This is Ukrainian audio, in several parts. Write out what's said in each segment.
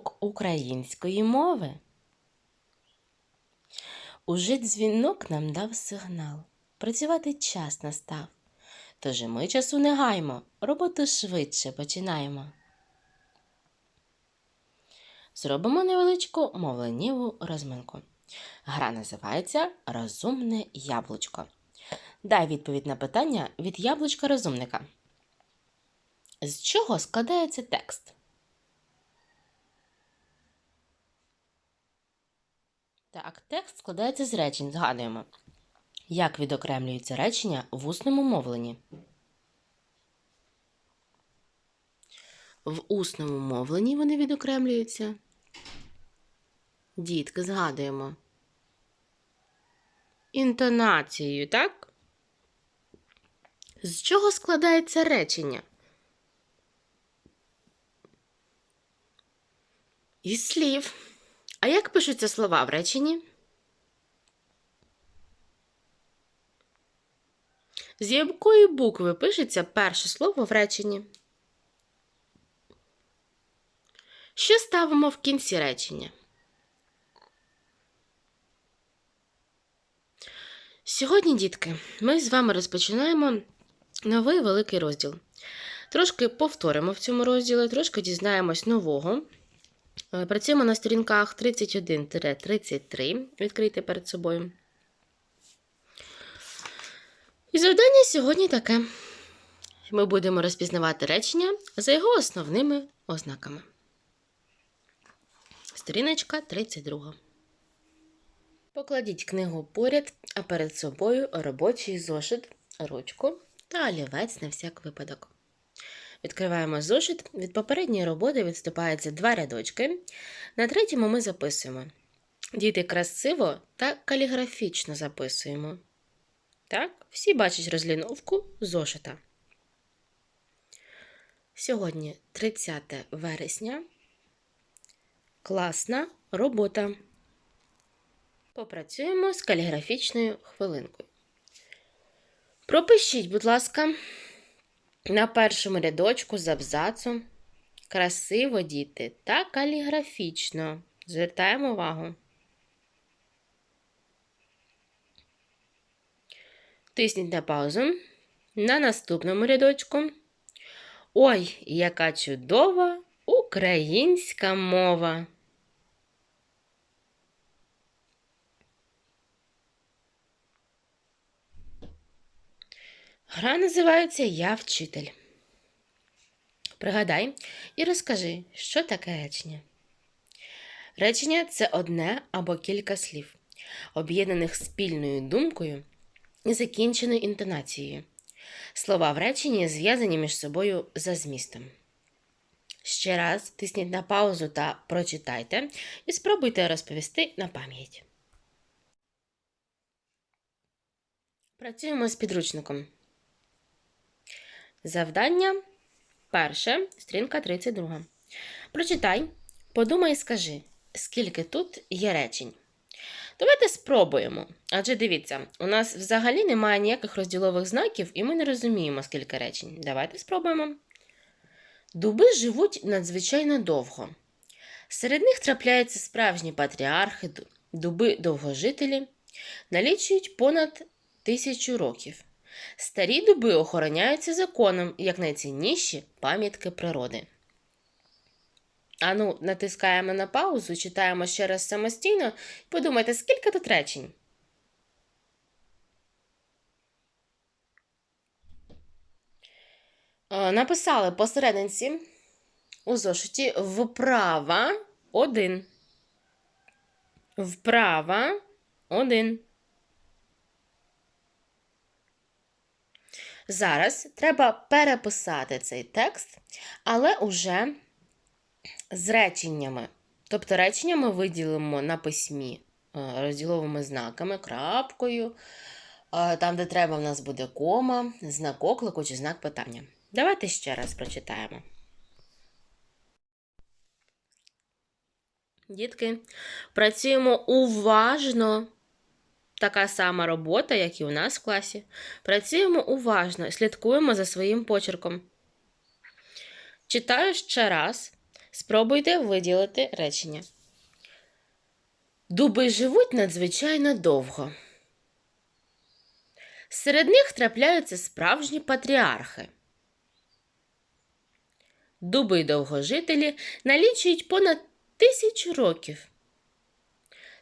урок української мови. Уже дзвінок нам дав сигнал. Працювати час настав. Тож і ми часу не гаймо, роботу швидше починаємо. Зробимо невеличку мовленнєву розминку. Гра називається Розумне яблучко. Дай відповідь на питання від яблучка розумника. З чого складається текст? Так, текст складається з речень. Згадуємо. Як відокремлюються речення в усному мовленні? В усному мовленні вони відокремлюються. Дітки, згадуємо. Інтонацією, так? З чого складається речення? Із слів. А як пишуться слова в реченні? З якої букви пишеться перше слово в реченні? Що ставимо в кінці речення? Сьогодні, дітки, ми з вами розпочинаємо новий великий розділ. Трошки повторимо в цьому розділі, трошки дізнаємось нового. Е, Працюємо на сторінках 31-33. Відкрийте перед собою. І завдання сьогодні таке. Ми будемо розпізнавати речення за його основними ознаками. Сторіночка 32. Покладіть книгу поряд, а перед собою робочий зошит, ручку та олівець на всяк випадок. Відкриваємо зошит. Від попередньої роботи відступається два рядочки. На третьому ми записуємо. Діти красиво та каліграфічно записуємо. Так, всі бачать розліновку зошита. Сьогодні 30 вересня. Класна робота. Попрацюємо з каліграфічною хвилинкою. Пропишіть, будь ласка, на першому рядочку з абзацу. Красиво, діти, та каліграфічно. Звертаємо увагу. Тисніть на паузу. На наступному рядочку. Ой, яка чудова українська мова. Гра називається Я вчитель. Пригадай і розкажи, що таке речення. Речення це одне або кілька слів, об'єднаних спільною думкою і закінченою інтонацією. Слова в реченні зв'язані між собою за змістом. Ще раз тисніть на паузу та прочитайте і спробуйте розповісти на пам'ять. Працюємо з підручником. Завдання перше, стрінка 32. Прочитай, подумай і скажи, скільки тут є речень. Давайте спробуємо. Адже дивіться, у нас взагалі немає ніяких розділових знаків, і ми не розуміємо, скільки речень. Давайте спробуємо. Дуби живуть надзвичайно довго. Серед них трапляються справжні патріархи, дуби довгожителі, налічують понад тисячу років. Старі дуби охороняються законом як найцінніші пам'ятки природи. Ану, натискаємо на паузу, читаємо ще раз самостійно. Подумайте, скільки тут речень? Е, Написали посерединці у зошиті вправа один. Вправа один. Зараз треба переписати цей текст, але уже з реченнями. Тобто речення ми виділимо на письмі е, розділовими знаками, крапкою. Е, Там, де треба, в нас буде кома, знак оклику чи знак питання. Давайте ще раз прочитаємо. Дітки, працюємо уважно. Така сама робота, як і у нас в класі. Працюємо уважно, слідкуємо за своїм почерком. Читаю ще раз. Спробуйте виділити речення. Дуби живуть надзвичайно довго. Серед них трапляються справжні патріархи. Дуби довгожителі налічують понад тисячу років.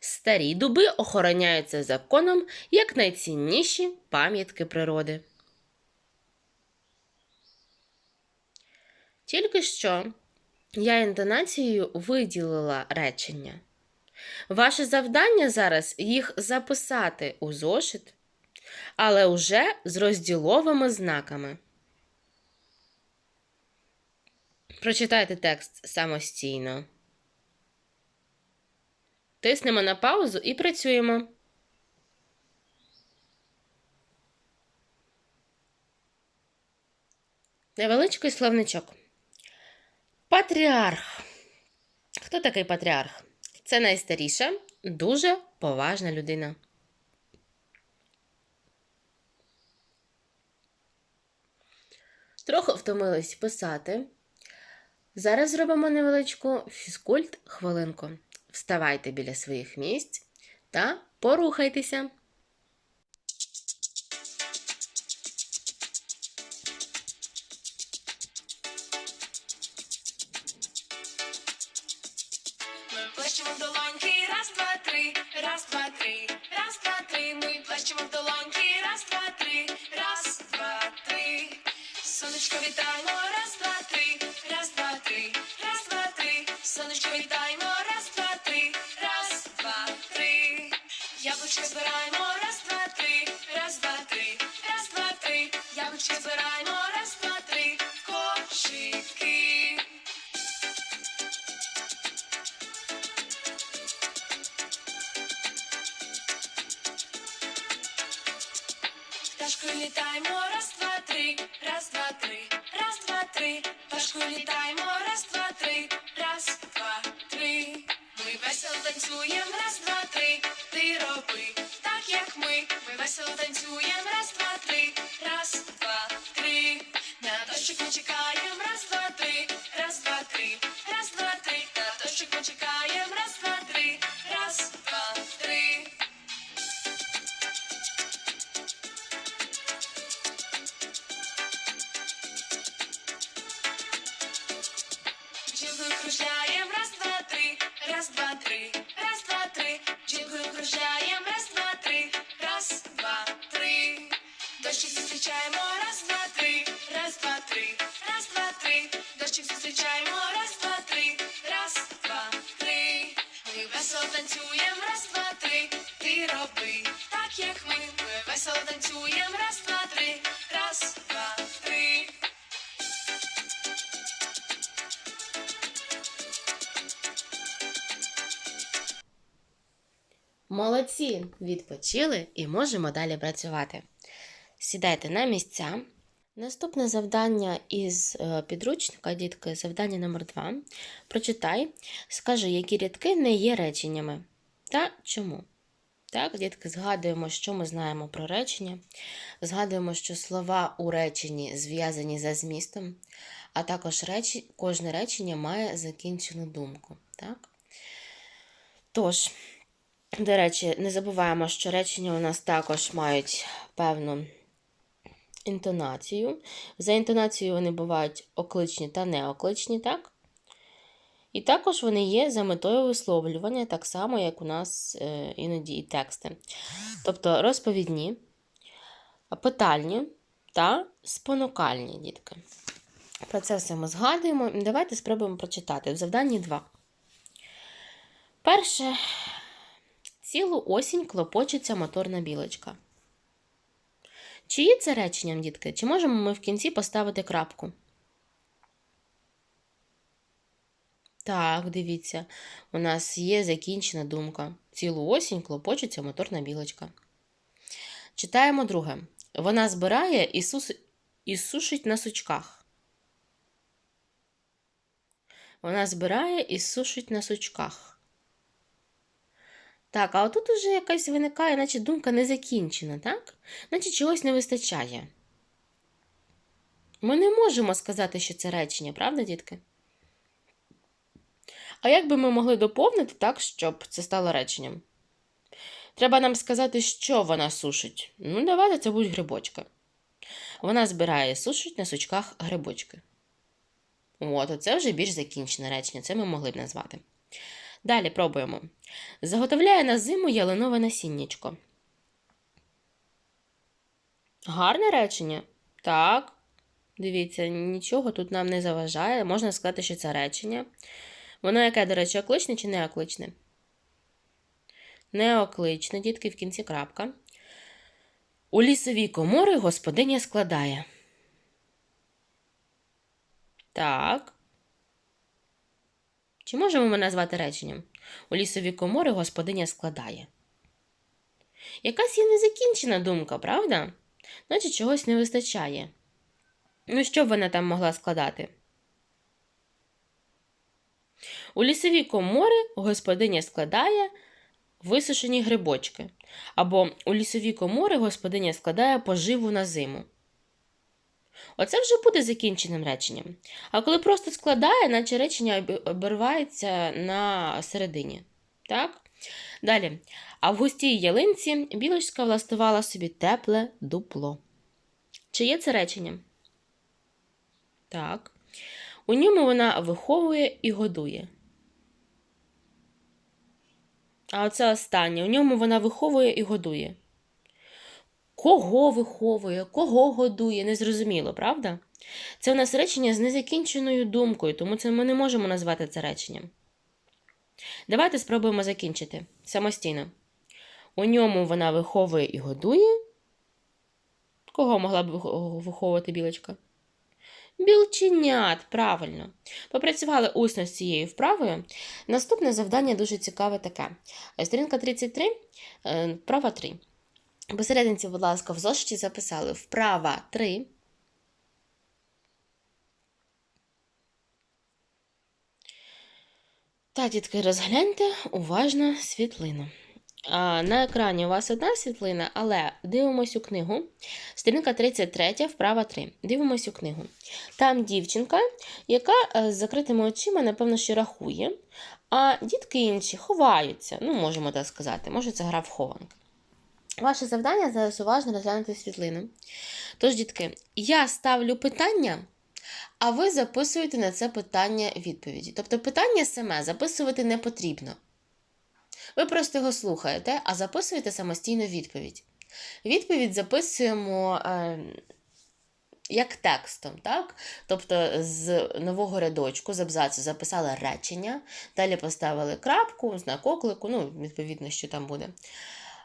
Старі дуби охороняються законом як найцінніші пам'ятки природи. Тільки що я інтонацією виділила речення. Ваше завдання зараз їх записати у зошит, але уже з розділовими знаками. Прочитайте текст самостійно. Тиснемо на паузу і працюємо. Невеличкий словничок. Патріарх. Хто такий патріарх? Це найстаріша, дуже поважна людина. Трохи втомились писати. Зараз зробимо невеличку фізкульт хвилинку. Вставайте біля своїх місць та порухайтеся. Пташкою літаємо, раз, два, три, раз, два, три, раз, два, три. Пташкою літаємо, раз, два, три, раз, два, три. Ми весело танцюємо, раз, два, три. Ти роби так, як ми. Ми весело танцюємо, Молодці! Відпочили і можемо далі працювати. Сідайте на місця. Наступне завдання із е, підручника, дітки, завдання номер 2 Прочитай, скажи, які рядки не є реченнями та чому. Так, дітки, згадуємо, що ми знаємо про речення. Згадуємо, що слова у реченні зв'язані за змістом, а також речі, кожне речення має закінчену думку. Так? Тож, до речі, не забуваємо, що речення у нас також мають певну інтонацію. За інтонацією вони бувають окличні та неокличні, так? І також вони є за метою висловлювання, так само, як у нас е, іноді і тексти. Тобто розповідні, питальні та спонукальні дітки. Про це все ми згадуємо. Давайте спробуємо прочитати в завданні 2. Перше. Цілу осінь клопочеться моторна білочка. Чи є це реченням, дітки? Чи можемо ми в кінці поставити крапку? Так, дивіться, у нас є закінчена думка. Цілу осінь клопочеться моторна білочка. Читаємо друге. Вона збирає і, сус... і сушить на сучках. Вона збирає і сушить на сучках. Так, а отут уже якась виникає, наче думка не закінчена, так? Наче чогось не вистачає. Ми не можемо сказати, що це речення, правда, дітки? А як би ми могли доповнити так, щоб це стало реченням? Треба нам сказати, що вона сушить. Ну, давайте це будуть грибочки. Вона збирає і сушить на сучках грибочки. От, оце вже більш закінчене речення, це ми могли б назвати. Далі пробуємо. Заготовляє на зиму ялинове насіннячко. Гарне речення. Так. Дивіться, нічого тут нам не заважає. Можна сказати, що це речення. Воно яке, до речі, окличне чи не окличне? Неокличне, дітки, в кінці крапка. У лісовій комори господиня складає. Так. Чи можемо ми назвати реченням? У лісовій комори господиня складає. Якась є незакінчена думка, правда? Наче чогось не вистачає. Ну, що б вона там могла складати? У лісовій комори господиня складає висушені грибочки. Або у лісовій комори господиня складає поживу на зиму. Оце вже буде закінченим реченням. А коли просто складає, наче речення обі- обірвається на середині. Так? Далі. А в густій ялинці білочка влаштувала собі тепле дупло. Чи є це реченням? Так. У ньому вона виховує і годує. А оце останнє. У ньому вона виховує і годує. Кого виховує, кого годує, незрозуміло, правда? Це у нас речення з незакінченою думкою, тому це ми не можемо назвати це реченням. Давайте спробуємо закінчити самостійно. У ньому вона виховує і годує. Кого могла б виховувати білочка? Білченят, правильно. Попрацювали усно з цією вправою. Наступне завдання дуже цікаве таке. Сторінка 33, е, вправа 3. Посерединці, будь ласка, в зошиті записали вправа 3. Та, дітки, розгляньте уважно світлину. На екрані у вас одна світлина, але дивимось у книгу. Сторінка 33, вправа 3. Дивимось у книгу. Там дівчинка, яка е, з закритими очима, напевно, що рахує, а дітки інші ховаються. Ну, можемо так сказати. Може, це гра в хованки. Ваше завдання зараз уважно розглянути світлину. Тож, дітки, я ставлю питання, а ви записуєте на це питання відповіді. Тобто питання саме записувати не потрібно. Ви просто його слухаєте, а записуєте самостійно відповідь. Відповідь записуємо е, як текстом, так? Тобто з нового рядочку, з абзацу записали речення, далі поставили крапку, знак оклику, ну, відповідно, що там буде.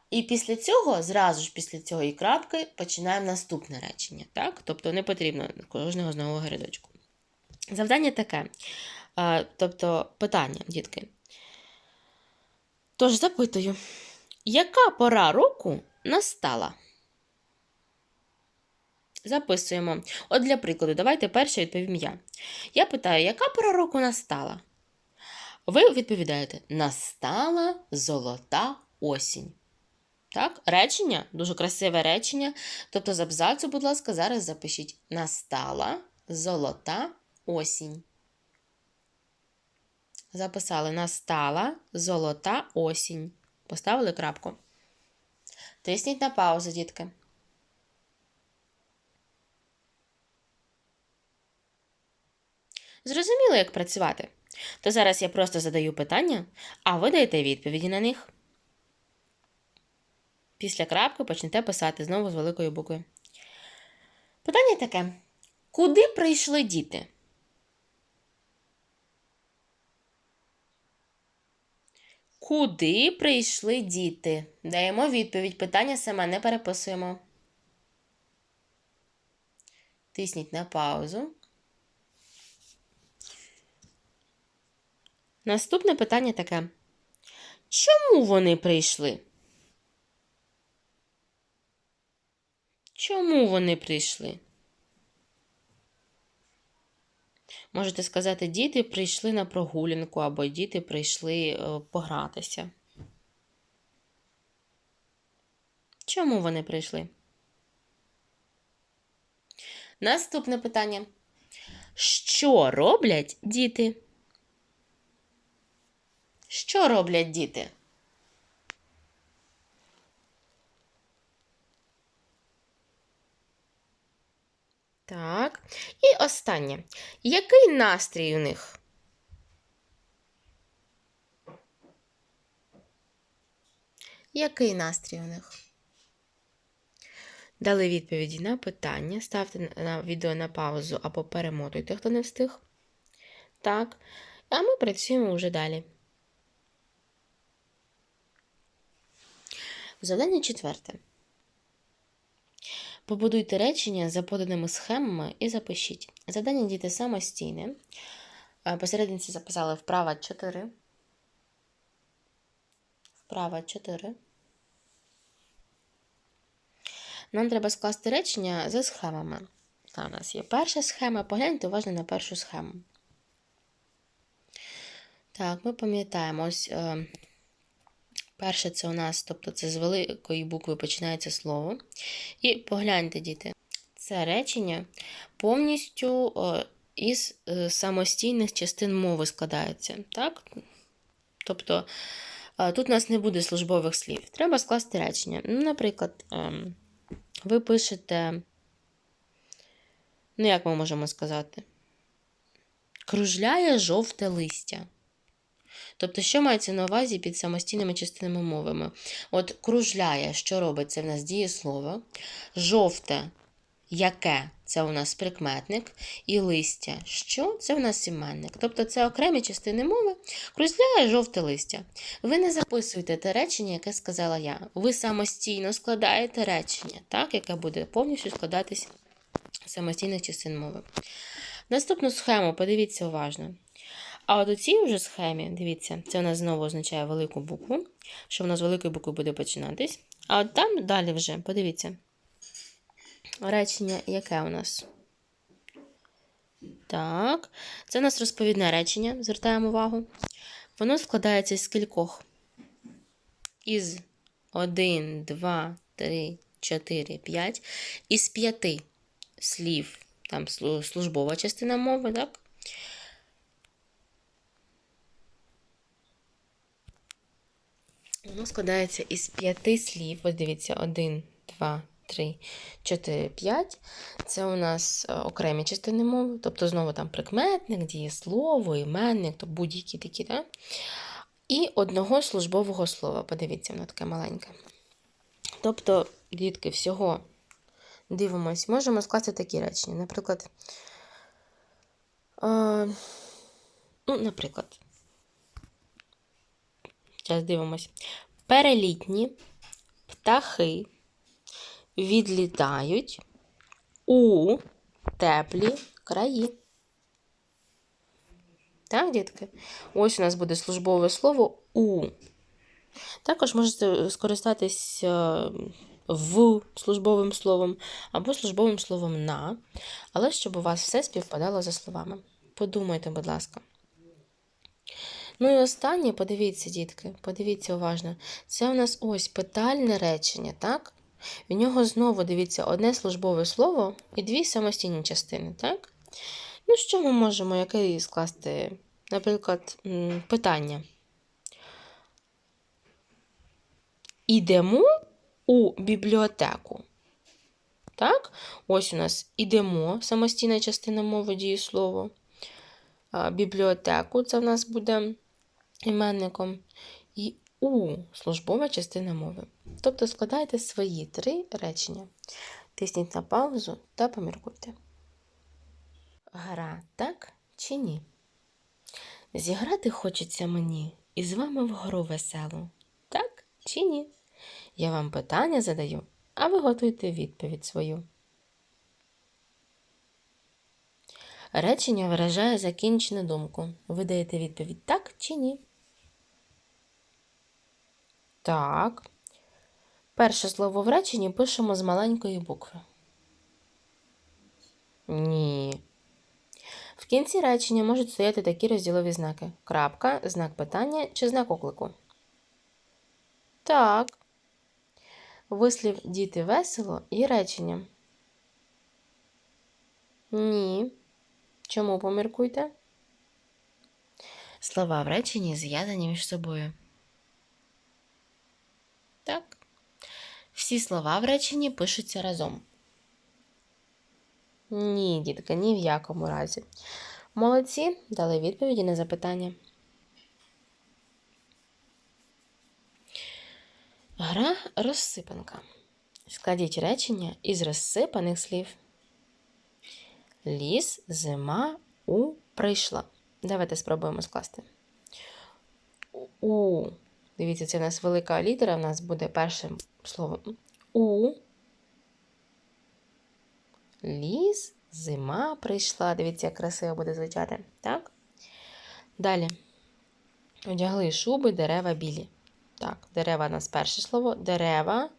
І після цього, зразу ж після цього і крапки, починаємо наступне речення. Так? Тобто не потрібно кожного з нового рядочку. Завдання таке. Тобто питання, дітки. Тож запитую, яка пора року настала? Записуємо. От для прикладу, давайте перше відповім я. Я питаю, яка пора року настала? Ви відповідаєте: настала золота осінь. Так, речення, дуже красиве речення. Тобто з абзацу, будь ласка, зараз запишіть: настала золота осінь. Записали настала золота осінь. Поставили крапку. Тисніть на паузу, дітки. Зрозуміло, як працювати. То зараз я просто задаю питання, а ви даєте відповіді на них. Після крапки почнете писати знову з великою буквою. Питання таке: куди прийшли діти? Куди прийшли діти? Даємо відповідь. Питання саме не переписуємо. Тисніть на паузу. Наступне питання таке. Чому вони прийшли? Чому вони прийшли? Можете сказати, діти прийшли на прогулянку або діти прийшли е, погратися. Чому вони прийшли? Наступне питання. Що роблять діти? Що роблять діти? Так. І останнє. Який настрій у них? Який настрій у них? Дали відповіді на питання. Ставте на- відео на паузу або перемотуйте, хто не встиг. Так. А ми працюємо вже далі. Завдання четверте. Побудуйте речення за поданими схемами і запишіть. Завдання діти самостійне. Е, Посерединці записали вправа 4. Вправа 4. Нам треба скласти речення за схемами. Та, у нас є перша схема. Погляньте уважно на першу схему. Так, ми пам'ятаємо, ось е, перше це у нас, тобто це з великої букви починається слово. І погляньте, діти, це речення повністю е, із е, самостійних частин мови складається. Так? Тобто е, тут у нас не буде службових слів. Треба скласти речення. Ну, наприклад, ем, ви пишете, ну, як ми можемо сказати? Кружляє жовте листя. Тобто, що мається на увазі під самостійними частинами мовами? От кружляє, що робить? Це в нас дієслово. Жовте, яке це у нас прикметник, і листя, що це у нас іменник. Тобто це окремі частини мови. Кружляє жовте листя. Ви не записуєте те речення, яке сказала я. Ви самостійно складаєте речення, так, яке буде повністю складатись самостійних частин мови. Наступну схему подивіться уважно. А от у цій вже схемі, дивіться, це у нас знову означає велику букву, що воно з великої букви буде починатись. А от там далі вже, подивіться. Речення яке у нас? Так, це у нас розповідне речення, звертаємо увагу. Воно складається з кількох. Із 1, 2, 3, 4, 5. Із п'яти слів. Там службова частина мови, так? Воно складається із п'яти слів. Ось дивіться, один, два, три, чотири, п'ять. Це у нас е, окремі частини мови, тобто знову там прикметник, дієслово, іменник, то будь-які такі, так? І одного службового слова. Подивіться, воно таке маленьке. Тобто, дітки, всього дивимось, можемо скласти такі речення. Наприклад, е, ну, наприклад, Зараз дивимось. Перелітні птахи відлітають у теплі краї. Так, дітки? Ось у нас буде службове слово у. Також можете скористатись е, в службовим словом або службовим словом на, але щоб у вас все співпадало за словами. Подумайте, будь ласка. Ну і останнє, подивіться, дітки, подивіться уважно. Це у нас ось питальне речення, так? В нього знову, дивіться, одне службове слово і дві самостійні частини, так? Ну, що ми можемо яке скласти? Наприклад, питання. Ідемо у бібліотеку. Так? Ось у нас ідемо, самостійна частина мови дієслово. А, Бібліотеку це в нас буде іменником. І у службова частина мови. Тобто складайте свої три речення. Тисніть на паузу та поміркуйте. Гра, так чи ні? Зіграти хочеться мені і з вами в гру веселу. Так чи ні? Я вам питання задаю, а ви готуйте відповідь свою. Речення виражає закінчену думку. Ви даєте відповідь так чи ні? Так. Перше слово в реченні пишемо з маленької букви. Ні. В кінці речення можуть стояти такі розділові знаки: крапка, знак питання чи знак оклику. Так. Вислів діти весело і речення. Ні. Чому поміркуйте? слова в реченні зв'язані між собою. Так. Всі слова в реченні пишуться разом. Ні, дітка, ні в якому разі. Молодці, дали відповіді на запитання. Гра розсипанка. Складіть речення із розсипаних слів. Ліс, зима, у прийшла. Давайте спробуємо скласти. У. Дивіться, це у нас велика літера, у нас буде першим словом. У. Ліс, зима прийшла. Дивіться, як красиво буде звучати. Так? Далі. Одягли шуби, дерева білі. Так, дерева у нас перше слово. Дерева.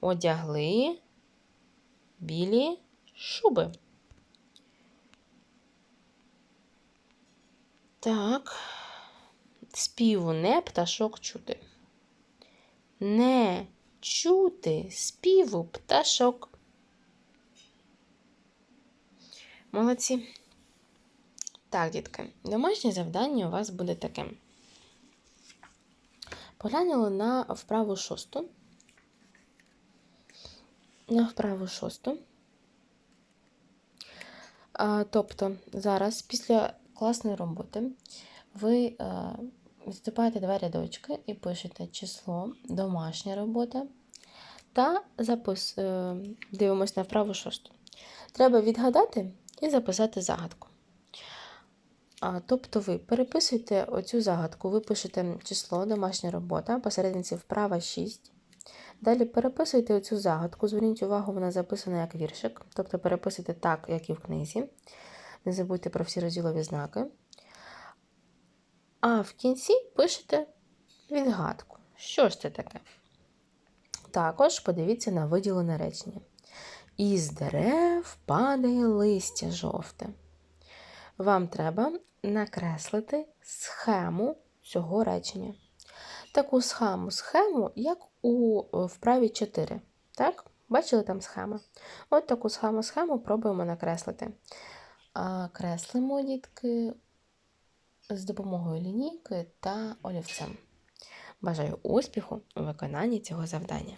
Одягли білі шуби. Так. Співу не пташок чути. Не чути співу пташок. Молодці. Так, дітки, домашнє завдання у вас буде таким. Поглянули на вправу шосту. На вправу шосту. Тобто, зараз, після класної роботи, ви е, відступаєте два рядочки і пишете число, домашня робота та запис, е, дивимось на вправу шосту. Треба відгадати і записати загадку. Тобто ви переписуєте оцю загадку, ви пишете число, домашня робота, посередниці вправа 6. Далі переписуйте оцю загадку, зверніть увагу, вона записана як віршик, тобто переписуйте так, як і в книзі. Не забудьте про всі розділові знаки. А в кінці пишете відгадку. Що ж це таке? Також подивіться на виділене речення. Із дерев падає листя жовте. Вам треба накреслити схему цього речення. Таку схему, схему, як у е, вправі 4. Так? Бачили там схема? От таку схему схему пробуємо накреслити. А креслимо, дітки, з допомогою лінійки та олівцем. Бажаю успіху у виконанні цього завдання.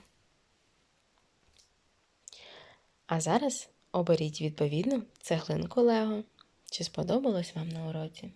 А зараз оберіть відповідну цеглинку Лего. Чи сподобалось вам на уроці?